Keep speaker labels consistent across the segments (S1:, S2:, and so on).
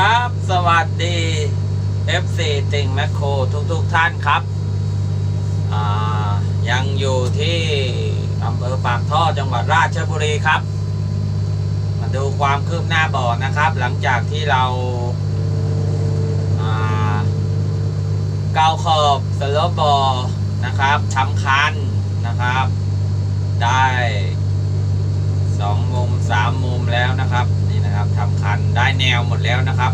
S1: ครับ สวัสดี FC ติงแมคโครทุกๆทท่านครับ ยังอยู่ที่อำเภอปากท่อจังหวัดราชบุรีครับ มาดูความคืบหน้าบ่อนะครับ หลังจากที่เราเกาขอบสลปบ่อนะครับทำคันนะครับ ได้สองมุมสามมุมแล้วนะครับ นะครับทำคันได้แนวหมดแล้วนะครับ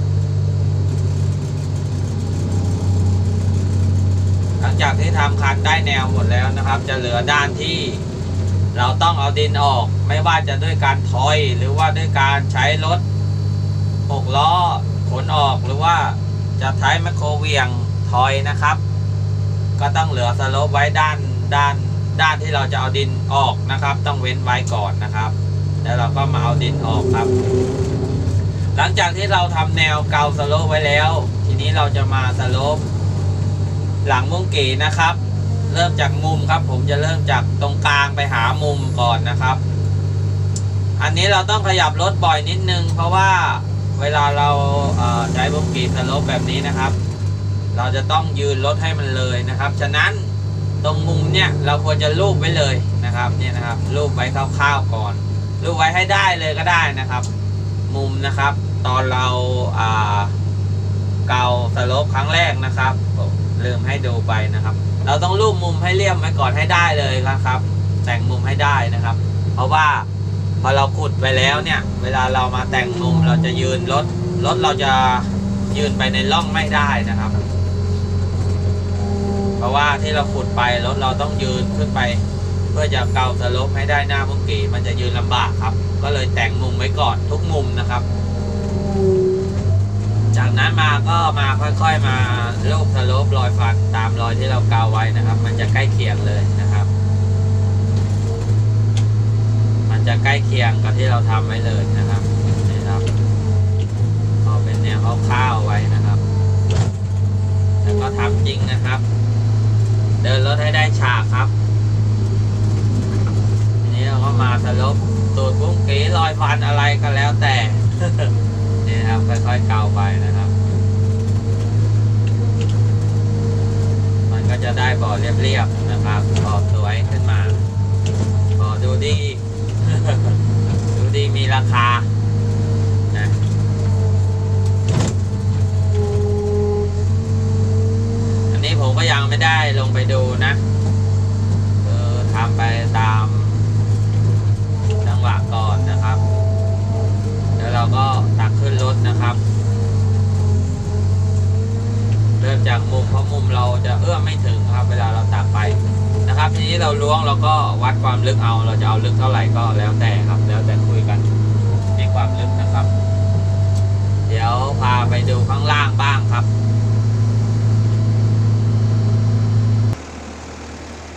S1: หลังจากที่ทำคันได้แนวหมดแล้วนะครับ จะเหลือด้านที่เราต้องเอาดินออก ไม่ว่าจะด้วยการถอยหรือว่าด้วยการใช้รถหกล้อขนออกหรือว่าจะใช้แมคโครเวียงถอยนะครับ ก็ต้องเหลือสโลปไว้ด้านด้านด้านที่เราจะเอาดินออกนะครับ ต้องเว้นไว้ก่อนนะครับ แล้วเราก็มาเอาดินออกครับ หลังจากที่เราทำแนวเกาสโลปไว้แล้ว ทีนี้เราจะมาสโลปหลังมุ้งเกีนะครับ เริ่มจากมุมครับ ผมจะเริ่มจากตรงกลางไปหามุมก่อนนะครับ อันนี้เราต้องขยับรถบ่อยนิดนึง เพราะว่าเวลาเราเใช้มุ้งเกีสโลปแบบนี้นะครับ เราจะต้องยืนรถให้มันเลยนะครับ ฉะนั้นตรงมุมเนี่ยเราควรจะลูบไว้เลยนะครับเนี่ยนะครับลูบไว้คร่าวๆก่อนลูบไว้ให้ได้เลยก็ได้นะครับ มุมนะครับ ตอนเราเกาสโลปครั้งแรกนะครับลืมให้ดูไปนะครับ เราต้องรูปมุมให้เรียบไว้ก่อนให้ได้เลยนะครับ แต่งมุมให้ได้นะครับ เพราะว่าพอเราขุดไปแล้วเนี่ย เวลาเรามาแต่งมุมเราจะยืนรถรถเราจะยืนไปในร่องไม่ได้นะครับ เพราะว่าที่เราขุดไปรถเราต้องยืนขึ้นไป เพื่อจะเกาสโลปให้ได้หน้ามุงกีมันจะยืนลำบากครับ ก็เลยแต่งมุมไว้ก่อนทุกมุมนะครับ จากนั้นมาก็มาค่อยๆมาลูกสโลปรอยฟันตามรอยที่เราเกาไว้นะครับ มันจะใกล้เคียงเลยนะครับ มันจะใกล้เคียงกับที่เราทำไว้เลยนะครับนี่ครับเอาเป็นแนวคร่าวๆไว้นะครับแล้วก็ทำจริงนะครับ เดินรถให้ได้ฉากครับ มาสลบตูดบุ้งกีรอยฟันอะไรก็แล้วแต่นี่นะครับค่อยๆเกาไปนะครับ มันก็จะได้บ่อเรียบๆนะครับบ่อสวยขึ้นมาบ่อดูดี ดูดีมีราคานะอันนี้ผมก็ยังไม่ได้ลงไปดูนะคือทำไปตามจังหวะก่อนนะครับ แล้วเราก็ตักขึ้นรถนะครับ เริ่ม จากมุมเพราะมุมเราจะเอื้อมไม่ถึงครับ เวลาเราตักไปนะครับ ทีนี้เราล้วงเราก็วัดความลึกเอา เราจะเอาลึกเท่าไหร่ก็แล้วแต่ครับ แล้วแต่คุยกันที่ความลึกนะครับ เดี๋ยวพาไปดูข้างล่างบ้างครับ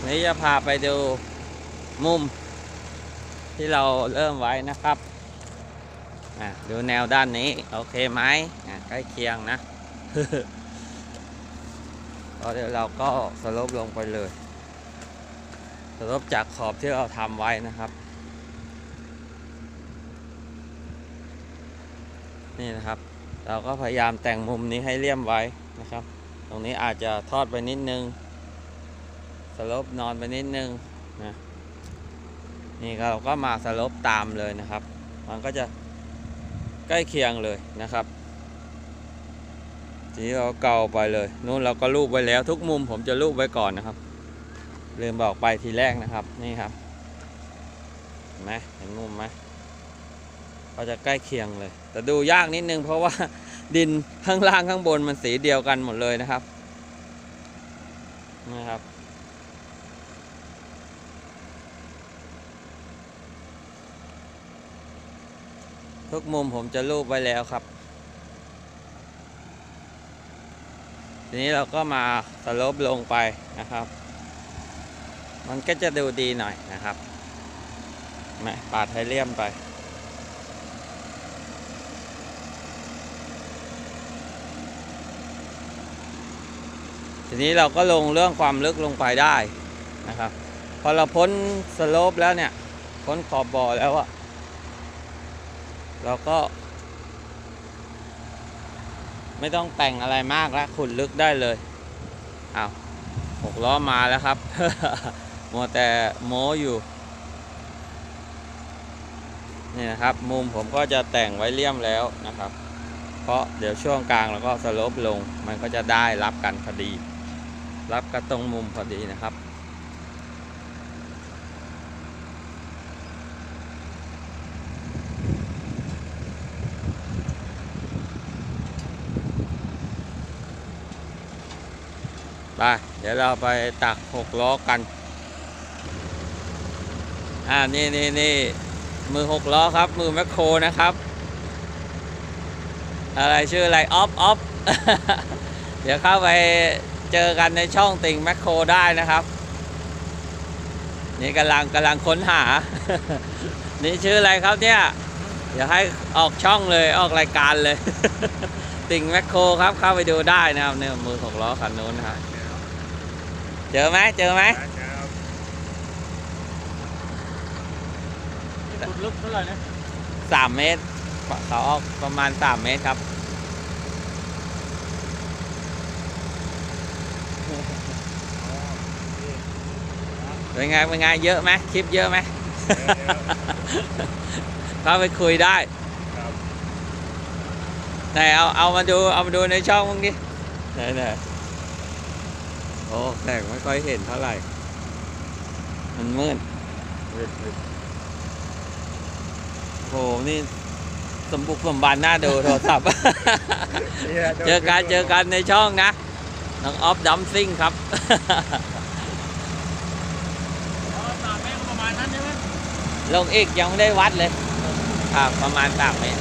S1: นี่จะพาไปดูมุม ที่เราเริ่มไว้นะครับอะดูแนวด้านนี้ โอเคไหมอะใกล้เคียงนะ เดี๋ยวเราก็สลบลงไปเลย สลบจากขอบที่เราทำไว้นะครับ นี่นะครับ เราก็พยายามแต่งมุมนี้ให้เลี่ยมไว้นะครับ ตรงนี้อาจจะทอดไปนิดนึง สลบนอนไปนิดนึงนะนี่เราก็มาสลบตามเลยนะครับ มันก็จะใกล้เคียงเลยนะครับ ทีนี้เราเกาไปเลยนู่นเราก็รูปไว้แล้วทุกมุมผมจะรูปไว้ก่อนนะครับ ลืมบอกไปทีแรกนะครับนี่ครับเห็นไหมเห็นมุมไหมก็จะใกล้เคียงเลย แต่ดูยากนิดนึงเพราะว่าดินข้างล่างข้างบนมันสีเดียวกันหมดเลยนะครับนะครับทุกมุมผมจะรูปไว้แล้วครับ ทีนี้เราก็มาสลปลงไปนะครับ มันก็จะดูดีหน่อยนะครับแม่ปาดไทเลียมไป ทีนี้เราก็ลงเรื่องความลึกลงไปได้นะครับ พอเราพ้นสโลปแล้วเนี่ย พ้นขอบบ่อแล้วอะเราก็ ไม่ต้องแต่งอะไรมากแล้วขุดลึกได้เลยอ้าวหกล้อมาแล้วครับมัวแต่โม้อยู่นี่นะครับ มุมผมก็จะแต่งไว้เลี่ยมแล้วนะครับ เพราะเดี๋ยวช่วงกลางแล้วก็สลปลง มันก็จะได้รับกันพอดี รับกันตรงมุมพอดีนะครับ ไปเดี๋ยวเราไปตักหกล้อกัน อ่านี่นี่นี่มือหกล้อครับ มือแมคโครนะครับ อะไรชื่ออะไรออฟออฟเดี๋ยวเข้าไปเจอกันในช่องติ่งแมคโครได้นะครับ นี่กำลังกำลังค้นหา นี่ชื่ออะไรครับเนี่ยเดี๋ยวให้ออกช่องเลยออกรายการเลย ติ่งแมคโครครับเข้าไปดูได้นะครับเนี่ยมือหกล้อคันนู้นนะครับ เจอไหมเจอไหม
S2: ขุดลึกเท่าไหร่นะ
S1: สามเมตรเขาออกประมาณสามเมตรครับเป็นไงเป็นไงเยอะไหมคลิปเยอะไหมเข้าไปคุยได้
S2: ครับ
S1: ไหนเอาเอามาดูเอามาดูในช่องมึงดิไหนไหนโอ้แต่ไม่ค่อยเห็นเท่าไหร่ มันมืดโหนี่สมบุกสมบันน่าดูโทรศัพท์ เจอกันเจอกันในช่องนะน้องออฟดัมซิ่งครับ
S2: สามเมตรก็ประมาณนั้นใช่ไหม
S1: ลงอีกยังไม่ได้วัดเลยครับประมาณสามเมตร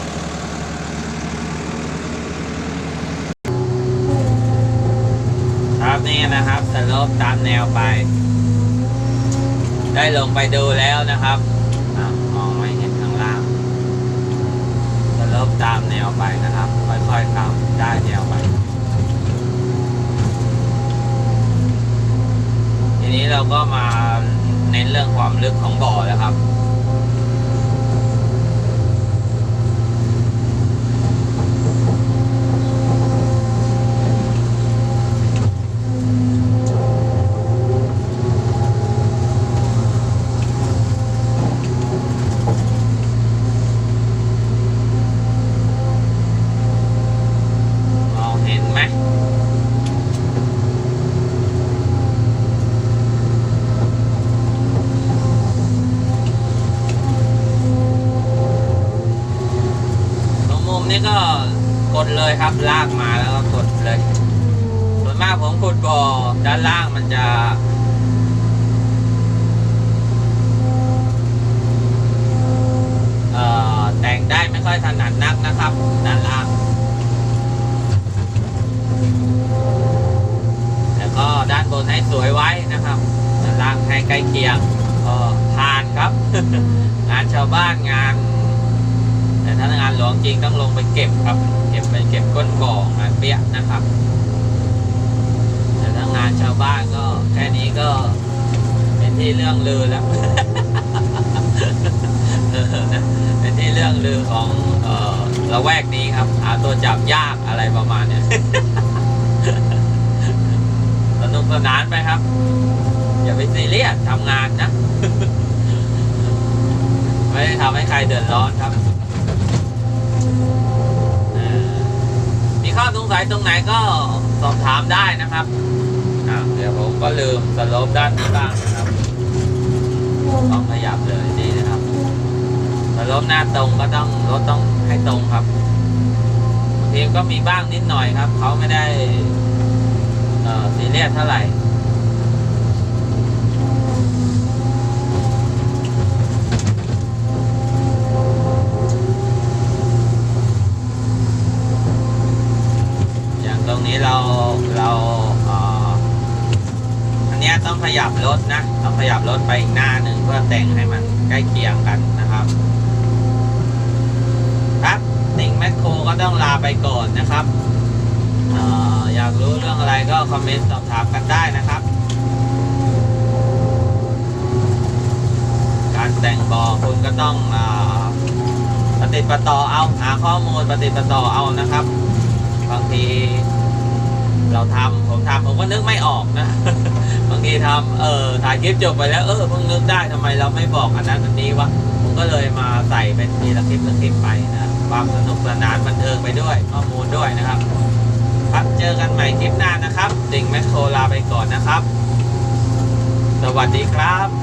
S1: ครับ นี่นะครับสโลปตามแนวไป ได้ลงไปดูแล้วนะครับอมองไม่เห็นข้างล่างสโลปตามแนวไปนะครับ ค่อยๆขับได้แนวไป ทีนี้เราก็มาเน้นเรื่องความลึกของบ่อแล้วครับ มองเห็นไหม ตรงมุมนี้ก็กด เลยครับ ลากมาแล้วก็กดเลย ส่วนมากผมขุดบ่อด้านล่างมันจะเอ่อแต่งได้ไม่ค่อยถนัดนักนะครับ ด้านล่าง แล้วก็ด้านบนให้สวยไว้นะครับ ด้านล่างให้ใกล้เคียงก็ผ่านครับ งานชาวบ้านงาน แต่ถ้างานหลวงจริงต้องลงไปเก็บครับ เก็บไปเก็บก้นบ่องานเปี้ยนะครับ แต่ถ้างานชาวบ้านก็แค่นี้ก็เป็นที่เรื่องลือแล้วเป็นที่เรื่องลือของเออละแวกนี้ครับหาตัวจับยากอะไรประมาณเนี้ยสนุกสนานไปครับ อย่าไปซีเรียสทำงานนะ ไม่ได้ทำให้ใครเดือดร้อนครับ เอ่อมี ข้อสงสัยตรงไหนก็สอบถามได้นะครับเดี๋ยวผมก็ลืมสโลปด้านนี้บ้างนะครับต้องขยับเลยนี่นะครับสโลปหน้าตรงก็ต้องรถต้องให้ตรงครับบางทีก็มีบ้างนิดหน่อยครับเขาไม่ได้เอ่อซีเรียสเท่าไหร่ อย่างตรงนี้เราเราเอ่ออันเนี้ ขยับรถนะต้องขยับรถไปอีกหน้าหนึ่งเพื่อแต่งให้มันใกล้เคียงกันนะครับ ครับติ่งแมคโครก็ต้องลาไปก่อนนะครับอยากรู้เรื่องอะไรก็คอมเมนต์สอบถามกันได้นะครับ การแต่งบอคุณก็ต้องอปฏิดประต่อเอาหาข้อมูลปฏิดประต่อเอานะครับ บางที เราทำผมทำผมก็นึกไม่ออกนะ ทีทำเออถ่ายคลิปจบไปแล้วเออเพิ่งนึกได้ทำไมเราไม่บอกอันนั้นอันนี้วะผมก็เลยมาใส่เป็นทีละคลิปละคลิปไปนะความสนุกสนานบันเทิงไปด้วยข้อมูลด้วยนะครับครับเจอกันใหม่คลิปหน้านะครับ ดิ่งแมคโครลาไปก่อนนะครับ สวัสดีครับ